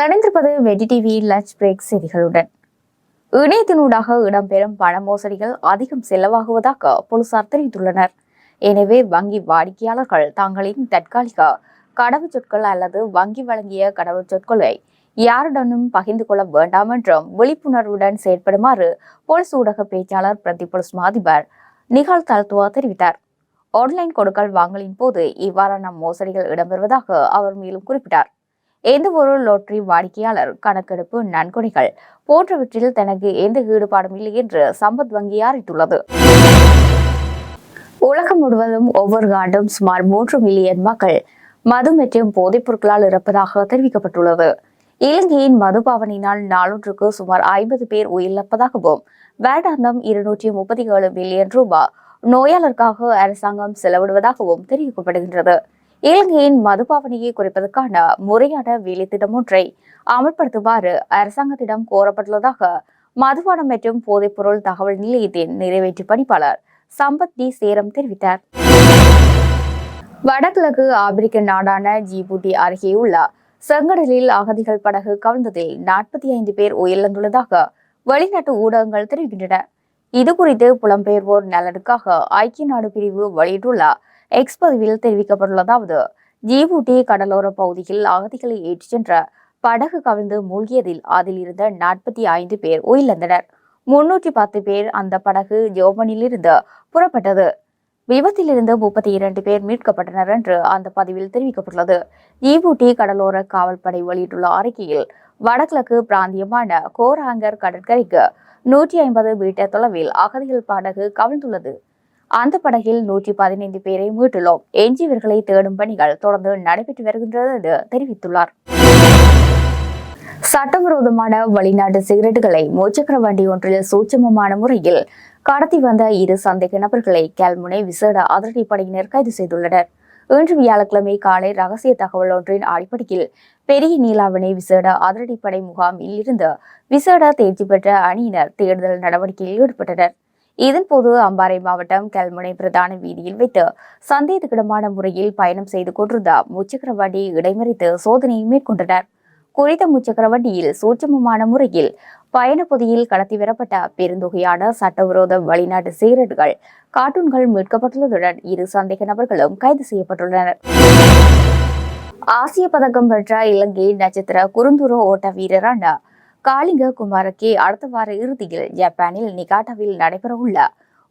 இணைந்திருப்பது வெடி TV lunch break செய்திகளுடன். இணையத்தினூடாக இடம்பெறும் பண மோசடிகள் அதிகம் செலவாகுவதாக போலீசார் தெரிவித்துள்ளனர். எனவே வங்கி வாடிக்கையாளர்கள் தங்களின் தற்காலிக கடவுச்சொற்கள் அல்லது வங்கி வழங்கிய கடவுச்சொற்களை யாருடனும் பகிர்ந்து கொள்ள வேண்டாம் என்றும் விழிப்புணர்வுடன் செயற்படுமாறு போலீஸ் ஊடக பேச்சாளர் பிரதி போலீஸ் மாதிபர் நிகால் தல்துவா தெரிவித்தார். ஆன்லைன் கொடுக்கல் வாங்கலின் போது இவ்வாறான மோசடிகள் இடம்பெறுவதாக அவர் மேலும் குறிப்பிட்டார். எந்த ஒரு லோட்டரி வாடிக்கையாளர் கணக்கெடுப்பு நன்கொடைகள் போன்றவற்றில் தனக்கு எந்த ஈடுபாடும் இல்லை என்று சம்பத் வங்கி அறிவித்துள்ளது. உலகம் முழுவதும் ஒவ்வொரு ஆண்டும் சுமார் மூன்று மில்லியன் மக்கள் மது மற்றும் போதைப் பொருட்களால் இறப்பதாக தெரிவிக்கப்பட்டுள்ளது. இலங்கையின் மதுபாவனையினால் நாளொன்றுக்கு சுமார் ஐம்பது பேர் உயிரிழப்பதாகவும் வேடாந்தம் இருநூற்றி முப்பத்தி ஏழு மில்லியன் ரூபாய் நோயாளருக்காக அரசாங்கம் செலவிடுவதாகவும் தெரிவிக்கப்படுகின்றது. இலங்கையின் மதுபாவனையை குறைப்பதற்கான முறையான வேலைத்திட்டம் ஒன்றை அமல்படுத்துமாறு அரசாங்கத்திடம் கோரப்பட்டுள்ளதாக மதுபானம் மற்றும் போதைப்பொருள் தகவல் நிலையத்தின் நிறைவேற்று பணிப்பாளர் சம்பத் டி. சேரம் தெரிவித்தார். வடகிழக்கு ஆப்பிரிக்க நாடான ஜிபூட்டி அருகே உள்ள செங்கடலில் அகதிகள் படகு கவிழ்ந்ததில் நாற்பத்தி ஐந்து பேர் உயிரிழந்துள்ளதாக வெளிநாட்டு ஊடகங்கள் தெரிவிக்கின்றன. இது குறித்து புலம்பெயர்வோர் நலனுக்காக ஐக்கிய நாடு பிரிவு வெளியிட்டுள்ள எக்ஸ் பதிவில் தெரிவிக்கப்பட்டுள்ளதாவது ஜிபூட்டி கடலோர பகுதியில் அகதிகளை ஏற்றிச் சென்ற படகு கவிழ்ந்து மூழ்கியதில் அதில் இருந்த நாற்பத்தி ஐந்து பேர் உயிரிழந்தனர். முன்னூற்றி பத்து பேர் அந்த படகு ஜோபனிலிருந்து புறப்பட்டது. விபத்திலிருந்து முப்பத்தி இரண்டு பேர் மீட்கப்பட்டனர் என்று அந்த பதிவில் தெரிவிக்கப்பட்டுள்ளது. ஜிபூட்டி கடலோர காவல்படை வெளியிட்டுள்ள அறிக்கையில் வடகிழக்கு பிராந்தியமான கோராங்கர் கடற்கரைக்கு நூற்றி ஐம்பது மீட்டர் தொலைவில் அகதிகள் படகு கவிழ்ந்துள்ளது. அந்த படகில் நூற்றி பதினைந்து பேரை மீட்டுள்ளோம். எஞ்சியவர்களை தேடும் பணிகள் தொடர்ந்து நடைபெற்று வருகின்றது என்று தெரிவித்துள்ளார். சட்டவிரோதமான வெளிநாட்டு சிகரெட்டுகளை முச்சக்கர வண்டி ஒன்றில் சூட்சமமான முறையில் கடத்தி வந்த இரு சந்தேக நபர்களை கேல்முனை விசேட அதிரடிப்படையினர் கைது செய்துள்ளனர். இன்று வியாழக்கிழமை காலை ரகசிய தகவல் ஒன்றின் அடிப்படையில் பெரிய நீலாவணை விசேட அதிரடிப்படை முகாமில் இருந்து விசேட தேர்ச்சி பெற்ற அணியினர் தேடுதல் நடவடிக்கையில் ஈடுபட்டனர். இதன்போது அம்பாறை மாவட்டம் கல்முனை பிரதான வீதியில் வைத்து சந்தேகத்திடமான முறையில் பயணம் செய்து கொண்டிருந்த முச்சக்கர வண்டி இடைமறித்து சோதனையை மேற்கொண்டனர். குறித்த முச்சக்கர வண்டியில் சூட்சமமான முறையில் பயண பொதியில் கடத்தி வரப்பட்ட பெருந்தொகையான சட்டவிரோத வெளிநாட்டு சிகரெட்டுகள் கார்ட்டூன்கள் மீட்கப்பட்டுள்ளதுடன் இரு சந்தேக நபர்களும் கைது செய்யப்பட்டுள்ளனர். ஆசிய பதக்கம் பெற்ற இலங்கை நட்சத்திர குறுந்துரோ ஓட்ட வீரரான காளிங்க குமாரக்கே அடுத்த வார இறுதியில் ஜப்பானில் நிகாட்டாவில் நடைபெறவுள்ள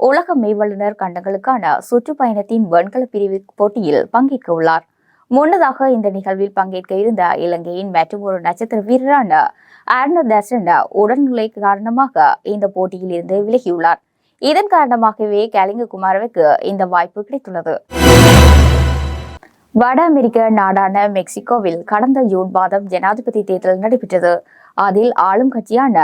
உலக மெய்வல்லுநர் கண்டங்களுக்கான சுற்றுப்பயணத்தின் வெண்கல பிரிவு போட்டியில் பங்கேற்க உள்ளார். முன்னதாக இந்த நிகழ்வில் பங்கேற்க இருந்த இலங்கையின் மற்றும் ஒரு நட்சத்திர வீரரான ஆர்னர் தர்சன உடல்நிலை காரணமாக இந்த போட்டியில் இருந்து விலகியுள்ளார். இதன் காரணமாகவே கலிங்க குமாரவுக்கு இந்த வாய்ப்பு கிடைத்துள்ளது. வட அமெரிக்க நாடான மெக்சிகோவில் கடந்த ஜூன் மாதம் ஜனாதிபதி தேர்தல் நடைபெற்றது. அதில் ஆளும் கட்சியான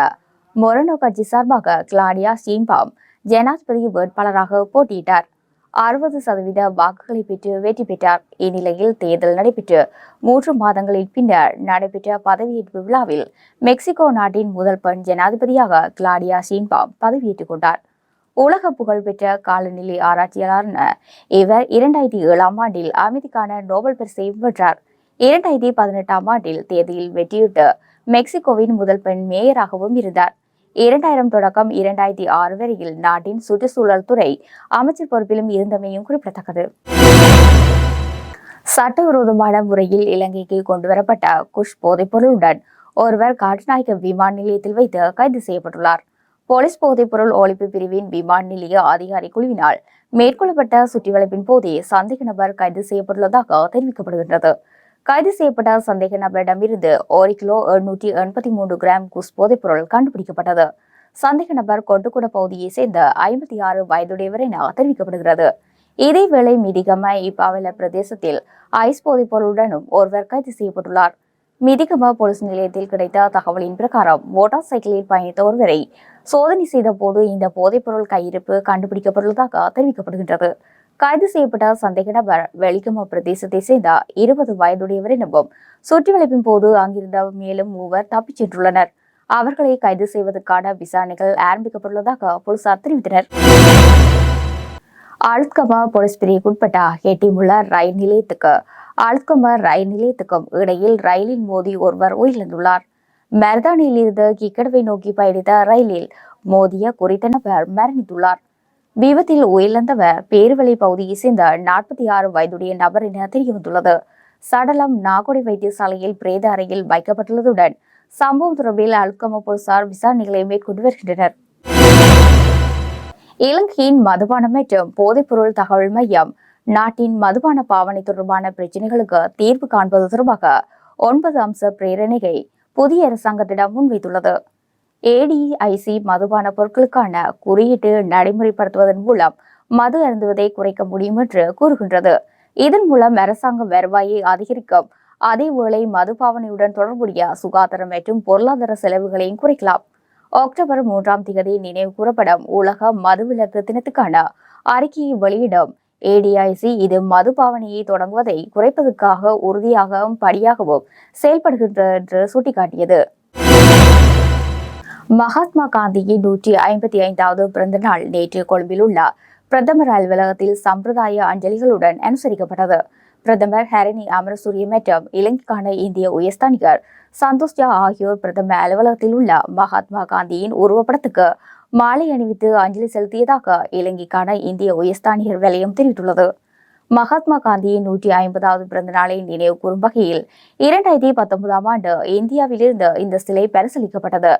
மொரனோ கட்சி சார்பாக கிளாடியா ஸ்டீன்பாம் ஜனாதிபதி வேட்பாளராக போட்டியிட்டார். அறுபது சதவீத வாக்குகளை பெற்று வெற்றி பெற்றார். இந்நிலையில் தேர்தல் நடைபெற்று மூன்று மாதங்களின் பின்னர் நடைபெற்ற பதவியேற்பு விழாவில் மெக்சிகோ நாட்டின் முதல் பெண் ஜனாதிபதியாக கிளாடியா ஷீன்பாம் பதவியேற்றுக் கொண்டார். உலக புகழ்பெற்ற காலநிலை ஆராய்ச்சியாளரான இவர் இரண்டாயிரத்தி ஏழாம் ஆண்டில் அமைதிக்கான நோபல் பரிசையும் வென்றார். இரண்டாயிரத்தி பதினெட்டாம் ஆண்டில் தேர்தலில் வெற்றியிட்டு மெக்சிகோவின் முதல் பெண் மேயராகவும் இருந்தார். இரண்டாயிரம் தொடக்கம் இரண்டாயிரத்தி ஆறு வரையில் நாட்டின் சுற்றுச்சூழல் துறை அமைச்சர் பொறுப்பிலும் இருந்தமையும் குறிப்பிடத்தக்கது. சட்டவிரோதமான முறையில் இலங்கைக்கு கொண்டுவரப்பட்ட குஷ் போதைப்பொருளுடன் ஒருவர் காட்டுநாயக்க விமான நிலையத்தில் வைத்து கைது செய்யப்பட்டுள்ளார். போலீஸ் போதைப்பொருள் ஒழிப்பு பிரிவின் விமான நிலைய அதிகாரி குழுவினால் மேற்கொள்ளப்பட்ட சுற்றிவளைப்பின் போதே சந்தேக நபர் கைது செய்யப்பட்டுள்ளதாக தெரிவிக்கப்படுகின்றது. கைது செய்யப்பட்ட சந்தேக நபரிடமிருந்து ஒரு கிலோ எண்ணூற்றி எண்பத்தி மூன்று கிராம் குஸ் போதைப்பொருள் கண்டுபிடிக்கப்பட்டது. சந்தேக நபர் கொட்டுக்குட பகுதியை சேர்ந்த ஐம்பத்தி ஆறு வயதுடையவர் என தெரிவிக்கப்படுகிறது. இதேவேளை மிதிகம இப்பாவல பிரதேசத்தில் ஐஸ் போதைப்பொருளுடனும் ஒருவர் கைது செய்யப்பட்டுள்ளார். மிதிகம போலீஸ் நிலையத்தில் கிடைத்த தகவலின் பிரகாரம் மோட்டார் சைக்கிளில் பயணித்த ஒருவரை சோதனை செய்த போது இந்த போதைப்பொருள் கையிருப்பு கண்டுபிடிக்கப்பட்டுள்ளதாக தெரிவிக்கப்படுகின்றது. கைது செய்யப்பட்ட சந்தேக நபர் வெளிகம பிரதேசத்தை சேர்ந்த இருபது வயதுடையவர் எனவும் சுற்றிவளைப்பின் போது அங்கிருந்த மேலும் மூவர் தப்பிச் சென்றுள்ளனர். அவர்களை கைது செய்வதற்கான விசாரணைகள் ஆரம்பிக்கப்பட்டுள்ளதாக போலீசார் தெரிவித்தனர். அழுத்கமா போலீஸ் பிரிவுக்குட்பட்ட ஹெட்டிமுள்ள ரயில் நிலையத்துக்கு ஆழ்குமர் ரயில் நிலையத்துக்கும் இடையில் ரயிலில் மோதி ஒருவர் உயிரிழந்துள்ளார். மருதானியில் இருந்து கிக்கடவை நோக்கி பயணித்த ரயிலில் மோதிய குறித்த நபர் மரணித்துள்ளார். விபத்தில் உயிரிழந்தவர் பேருவளை பகுதியை சேர்ந்த நாற்பத்தி ஆறு வயதுடைய நபர் என தெரியவந்துள்ளது. சடலம் நாகோடி வைத்தியசாலையில் பிரேத அறையில் வைக்கப்பட்டுள்ளதுடன் சம்பவம் தொடர்பில் அல்கம போலீசார் விசாரணைகளை மேற்கொண்டு வருகின்றனர். இலங்கையின் மதுபானம் மற்றும் போதைப்பொருள் தகவல் மையம் நாட்டின் மதுபான பாவனை தொடர்பான பிரச்சினைகளுக்கு தீர்வு காண்பது தொடர்பாக ஒன்பது அம்ச பிரேரணையை புதிய அரசாங்கத்திடம் முன்வைத்துள்ளது. ஏடிஐசி மதுபான பொருட்களுக்கான குறியீட்டு நடைமுறைப்படுத்துவதன் மூலம் மது அருந்துவதை குறைக்க முடியும் என்று கூறுகின்றது. இதன் மூலம் அரசாங்கம் வருவாயை அதிகரிக்கும். அதேவேளை மதுபாவனையுடன் தொடர்புடைய சுகாதாரம் மற்றும் பொருளாதார செலவுகளையும் குறைக்கலாம். அக்டோபர் மூன்றாம் தேதி நினைவு கூறப்படும் உலக மதுவிலக்கு தினத்துக்கான அறிக்கையை வெளியிடும் ஏடிஐசி இது மதுபாவனையை தொடங்குவதை குறைப்பதற்காக உறுதியாகவும் படியாகவும் செயல்படுகின்ற என்று சுட்டிக்காட்டியது. மகாத்மா காந்தியின் நூற்றி ஐம்பத்தி ஐந்தாவது பிறந்த நாள் நேற்று கொழும்பில் உள்ள பிரதமர் அலுவலகத்தில் சம்பிரதாய அஞ்சலிகளுடன் அனுசரிக்கப்பட்டது. பிரதமர் ஹரணி அமரசூரிய மற்றும் இலங்கைக்கான இந்திய உயர்ஸ்தானிகர் சந்தோஷ் ஜா ஆகியோர் பிரதமர் அலுவலகத்தில் உள்ள மகாத்மா காந்தியின் உருவப்படத்துக்கு மாலை அணிவித்து அஞ்சலி செலுத்தியதாக இலங்கைக்கான இந்திய உயர்ஸ்தானிகர் வலயம் தெரிவித்துள்ளது. மகாத்மா காந்தியின் நூற்றி ஐம்பதாவது பிறந்த நாளை நினைவு கூறும் வகையில் இரண்டாயிரத்தி பத்தொன்பதாம் ஆண்டு இந்தியாவிலிருந்து இந்த சிலை பரிசீலிக்கப்பட்டது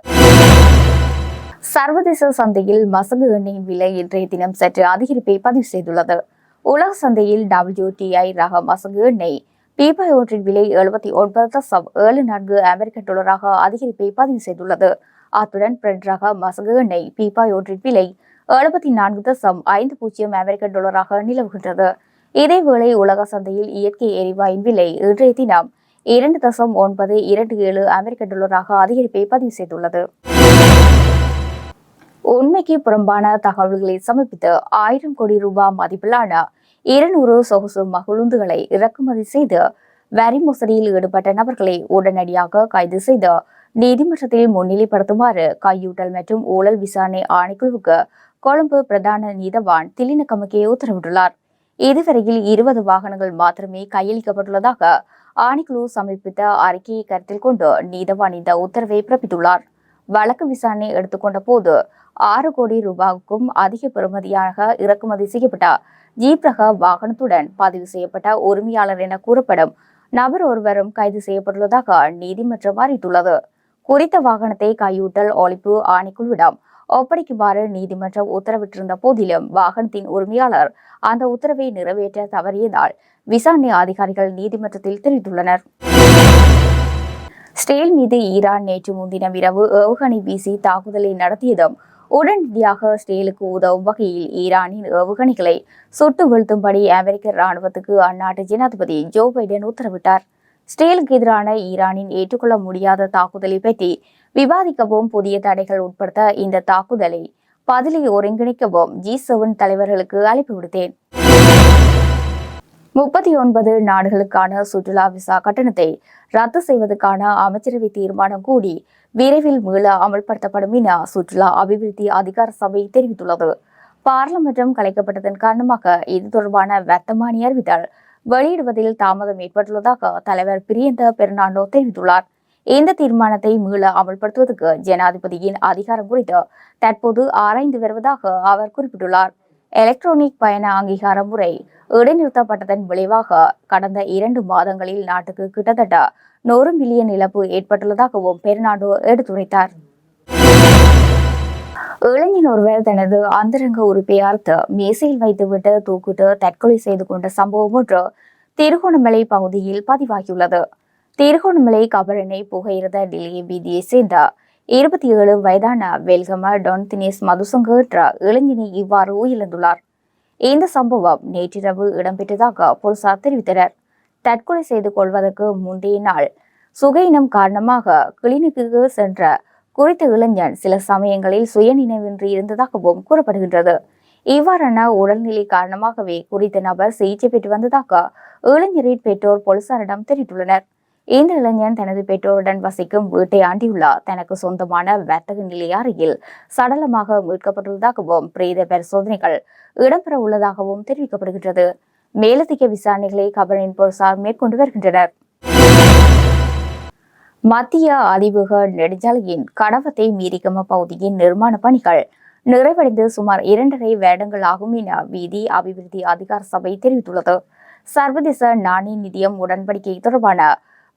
சர்வதேச சந்தையில் மசங்கு எண்ணெயின் விலை இன்றைய தினம் சற்று அதிகரிப்பை பதிவு செய்துள்ளது. உலக சந்தையில் டபிள்யூடிஐ ரக மசங்கு எண்ணெய் பீப்பாய் ஒன்றின் விலை எழுபத்தி ஒன்பது தசம் ஏழு நான்கு அமெரிக்க டாலராக அதிகரிப்பை பதிவு செய்துள்ளது. அத்துடன் பிரெட் ரக மசகு எண்ணெய் பீப்பாய் ஒன்றின் விலை எழுபத்தி நான்கு தசம் ஐந்து பூஜ்ஜியம் அமெரிக்க டாலராக நிலவுகின்றது. இதேவேளை உலக சந்தையில் இயற்கை எரிவாயின் விலை இன்றைய தினம் இரண்டு தசம் ஒன்பது இரண்டு ஏழு அமெரிக்க டாலராக அதிகரிப்பை பதிவு செய்துள்ளது. உண்மைக்கு புறம்பான தகவல்களை சமர்ப்பித்து ஆயிரம் கோடி ரூபாய் மதிப்பிலான இருநூறு சொகுசு மகுழுந்துகளை இறக்குமதி செய்து வரி மோசடியில் ஈடுபட்ட நபர்களை உடனடியாக கைது செய்து நீதிமன்றத்தில் முன்னிலைப்படுத்துமாறு கையூட்டல் மற்றும் ஊழல் விசாரணை ஆணைக்குழுவுக்கு கொழும்பு பிரதான நீதவான் திலின கமக்கே உத்தரவிட்டுள்ளார். இதுவரையில் இருபது வாகனங்கள் மாத்திரமே கையளிக்கப்பட்டுள்ளதாக ஆணைக்குழு சமர்ப்பித்த அறிக்கையை கருத்தில் கொண்டு நீதவான் இந்த உத்தரவை பிறப்பித்துள்ளார். வழக்கு விசாரணை எடுத்துக்கொண்ட போது ஆறு கோடி ரூபாய்க்கும் அதிக பெறுமதியாக இறக்குமதி செய்யப்பட்ட ஜீப் ரக வாகனத்துடன் பதிவு செய்யப்பட்ட உரிமையாளர் என கூறப்படும் நபர் ஒருவரும் கைது செய்யப்பட்டுள்ளதாக நீதிமன்றம் அறிவித்துள்ளது. குறித்த வாகனத்தை கையூட்டல் ஒழிப்பு ஆணைக்குழுவிடம். ஒப்படைக்குமாறு நீதிமன்றம் உத்தரவிட்டிருந்த போதிலும் வாகனத்தின் உரிமையாளர் அந்த உத்தரவை நிறைவேற்ற தவறியதால் விசாரணை அதிகாரிகள் நீதிமன்றத்தில் தெரிவித்துள்ளனர். ஸ்டேல் மீது ஈரான் நேற்று முன்தினம் இரவு ஏவுகணை வீசி தாக்குதலை நடத்தியதும் உடனடியாக ஸ்டேலுக்கு உதவும் வகையில் ஈரானின் ஏவுகணைகளை சுட்டு வீழ்த்தும்படி அமெரிக்க ராணுவத்துக்கு அந்நாட்டு ஜனாதிபதி ஜோ பைடன் உத்தரவிட்டார். ஸ்டேலுக்கு எதிரான ஈரானின் ஏற்றுக்கொள்ள முடியாத தாக்குதலை பற்றி விவாதிக்கவும் புதிய தடைகள் உட்படுத்த இந்த தாக்குதலை பதிலை ஒருங்கிணைக்கவும் ஜி செவன் தலைவர்களுக்கு அழைப்பு விடுத்தேன். முப்பத்தி ஒன்பது நாடுகளுக்கான சுற்றுலா விசா கட்டணத்தை ரத்து செய்வதற்கான அமைச்சரவை தீர்மானம் கூடி விரைவில் மீள அமல்படுத்தப்படும் என சுற்றுலா அபிவிருத்தி அதிகார சபை தெரிவித்துள்ளது. பாராளுமன்றம் கலைக்கப்பட்டதன் காரணமாக இது தொடர்பான வர்த்தமானி அறிவித்தல் வெளியிடுவதில் தாமதம் ஏற்பட்டுள்ளதாக தலைவர் பிரியந்த பெர்னாண்டோ தெரிவித்துள்ளார். இந்த தீர்மானத்தை மீள அமல்படுத்துவதற்கு ஜனாதிபதியின் அதிகாரம் குறித்து தற்போது ஆராய்ந்து வருவதாக அவர் குறிப்பிட்டுள்ளார். எலக்ட்ரானிக் பயண அங்கீகார முறை இடைநிறுத்தப்பட்டதன் விளைவாக கடந்த இரண்டு மாதங்களில் நாட்டுக்கு கிட்டத்தட்ட நூறு மில்லியன் இழப்பு ஏற்பட்டுள்ளதாகவும் பெர்னாண்டோ எடுத்துரைத்தார். இளைஞன் ஒருவர் தனது அந்தரங்க உறுப்பை அறுத்து மேசையில் வைத்துவிட்டு தூக்கிட்டு தற்கொலை செய்து கொண்ட சம்பவம் ஒன்று திருகோணமலை பகுதியில் பதிவாகியுள்ளது. திருகோணமலை கபரனை புகையிருந்த டெல்லி வீதியை சேர்ந்த இருபத்தி ஏழு வயதான வெல்கம டான் தினேஷ் மதுசங்க என்ற இளைஞனை இவ்வாறு உயிரிழந்துள்ளார் இந்த சம்பவம் நேற்றிரவு இடம்பெற்றதாக போலீசார் தெரிவித்தனர். தற்கொலை செய்து கொள்வதற்கு முந்தைய நாள் சுகையினம் காரணமாக கிளினிக்கு சென்ற குறித்த இளைஞன் சில சமயங்களில் சுயநினைவின்றி இருந்ததாகவும் கூறப்படுகின்றது. இவ்வாறான உடல்நிலை காரணமாகவே குறித்த நபர் சிகிச்சை பெற்று வந்ததாக இளைஞரின் பெற்றோர் போலீசாரிடம் தெரிவித்துள்ளனர். இந்த இளைஞன் தனது பெற்றோருடன் வசிக்கும் வீட்டை ஆண்டியுள்ளார். தனக்கு சொந்தமான வர்த்தக நிலைய அருகில் சடலமாக மீட்கப்பட்டுள்ளதாகவும் பிரேத பரிசோதனைகள் இடம்பெற உள்ளதாகவும் தெரிவிக்கப்படுகின்றது. மேலதிக விசாரணைகளை கபரின் போலீசார் மேற்கொண்டு வருகின்றனர். மத்திய அதிவேக நெடுஞ்சாலையின் கடவத்தை மீரிகம பகுதியின் நிர்மாண பணிகள் நிறைவடைந்து சுமார் இரண்டரை வேடங்கள் ஆகும் என வீதி அபிவிருத்தி அதிகார சபை தெரிவித்துள்ளது. சர்வதேச நாணய நிதியம் உடன்படிக்கை தொடர்பான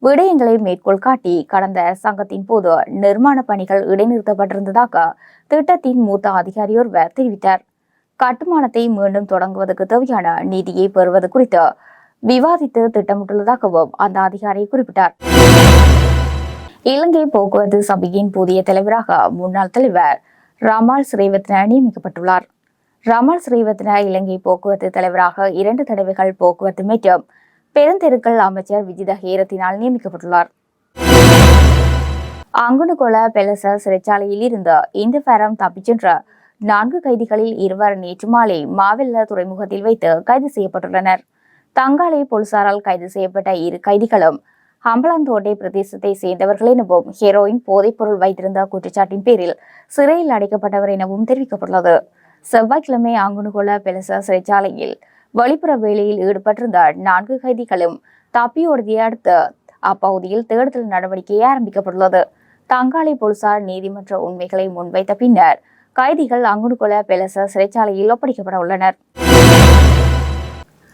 விடயங்களை மேற்கோள் காட்டி கடந்த சங்கத்தின் போது நிர்மாண பணிகள் இடைநிறுத்தப்பட்டிருந்ததாக திட்டத்தின் மூத்த அதிகாரி ஒருவர் தெரிவித்தார். கட்டுமானத்தை மீண்டும் தொடங்குவதற்கு தேவையான நிதியை பெறுவது குறித்து விவாதித்து திட்டமிட்டுள்ளதாகவும் அந்த அதிகாரி குறிப்பிட்டார். இலங்கை போக்குவரத்து சபையின் புதிய தலைவராக முன்னாள் தலைவர் ரமால் ஸ்ரீவத்ன நியமிக்கப்பட்டுள்ளார். ரமால் ஸ்ரீவத்ன இலங்கை போக்குவரத்து தலைவராக இரண்டு தடவைகள் போக்குவரத்து மற்றும் பெருந்தெருக்கள் அமைச்சர் விஜித ஹேரத்தினால் நியமிக்கப்பட்டுள்ளார். அங்குனுகொல பெலச சிறைச்சாலையில் இருந்து இந்த ஃபேரம் தப்பிச் சென்ற நான்கு கைதிகளில் இருவர் நேற்று மாலை மாவெல்ல துறைமுகத்தில் வைத்து கைது செய்யப்பட்டுள்ளனர். தங்காலை போலீசாரால் கைது செய்யப்பட்ட இரு கைதிகளும் ஹம்பலாந்தோட்டை பிரதேசத்தை சேர்ந்தவர்கள் எனவும் ஹெரோயின் போதைப்பொருள் வைத்திருந்த குற்றச்சாட்டின் பேரில் சிறையில் அடைக்கப்பட்டவர் எனவும் தெரிவிக்கப்பட்டுள்ளது. செவ்வாய்க்கிழமை அங்குனுகொல பெலச சிறைச்சாலையில் வெளிப்புற வேலையில் ஈடுபட்டிருந்த நான்கு கைதிகளும் தப்பியோடிய அடுத்து அப்பகுதியில் தேடுதல் நடவடிக்கை ஆரம்பிக்கப்பட்டுள்ளது. தங்காலை போலீசார் நீதிமன்ற உண்மைகளை முன்வைத்த பின்னர் கைதிகள் அங்குனுகொல பெலச சிறைச்சாலையில் ஒப்படைக்கப்பட உள்ளனர்.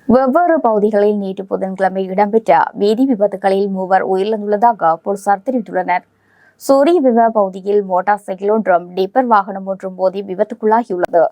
வெவ்வேறு பகுதிகளில் நேற்று புதன்கிழமை இடம்பெற்ற வீதி விபத்துகளில் மூவர் உயிரிழந்துள்ளதாக போலீசார் தெரிவித்துள்ளனர். சூரிய விவ பகுதியில் மோட்டார் சைக்கிள் ஒன்றும் டிப்பர் வாகனம் ஒன்றும் மோதி விபத்துக்குள்ளாகியுள்ளது.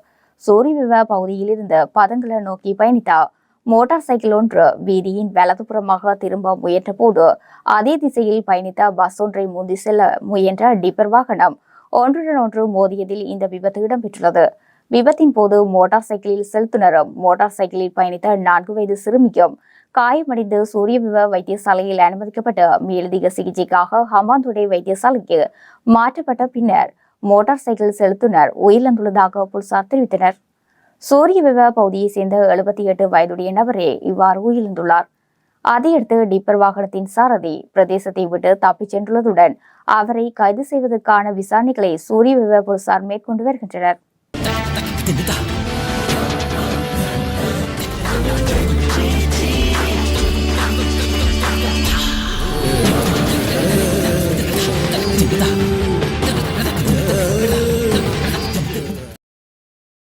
சூரிய விவ பகுதியில் இருந்து பதங்களை நோக்கி பயணித்த மோட்டார் சைக்கிள் ஒன்று வீதியின் வலதுபுறமாக திரும்ப முயன்ற போது அதே திசையில் பயணித்த பஸ் ஒன்றை முந்தி செல்ல முயன்ற டிப்பர் வாகனம் ஒன்றுடன் ஒன்று மோதியதில் இந்த விபத்து இடம்பெற்றுள்ளது. விபத்தின் போது மோட்டார் சைக்கிளில் செலுத்துனரும் மோட்டார் சைக்கிளில் பயணித்த நான்கு வயது சிறுமியும் காயமடைந்து சூரிய விவ வைத்தியசாலையில் அனுமதிக்கப்பட்டு மேலதிக சிகிச்சைக்காக ஹமாந்துடை வைத்தியசாலைக்கு மாற்றப்பட்ட பின்னர் மோட்டார் சைக்கிள் செலுத்துனர் உயிரிழந்துள்ளதாக போலீசார் தெரிவித்தனர். சூரிய விவ பகுதியைச் சேர்ந்த எழுபத்தி எட்டு வயதுடைய நபரே இவ்வாறு உயிரிழந்துள்ளார். அதையடுத்து டிப்பர் வாகனத்தின் சாரதி பிரதேசத்தை விட்டு தப்பிச் சென்றுள்ளதுடன் அவரை கைது செய்வதற்கான விசாரணைகளை சூரிய விவ போலீசார் மேற்கொண்டு வருகின்றனர். 됩니다.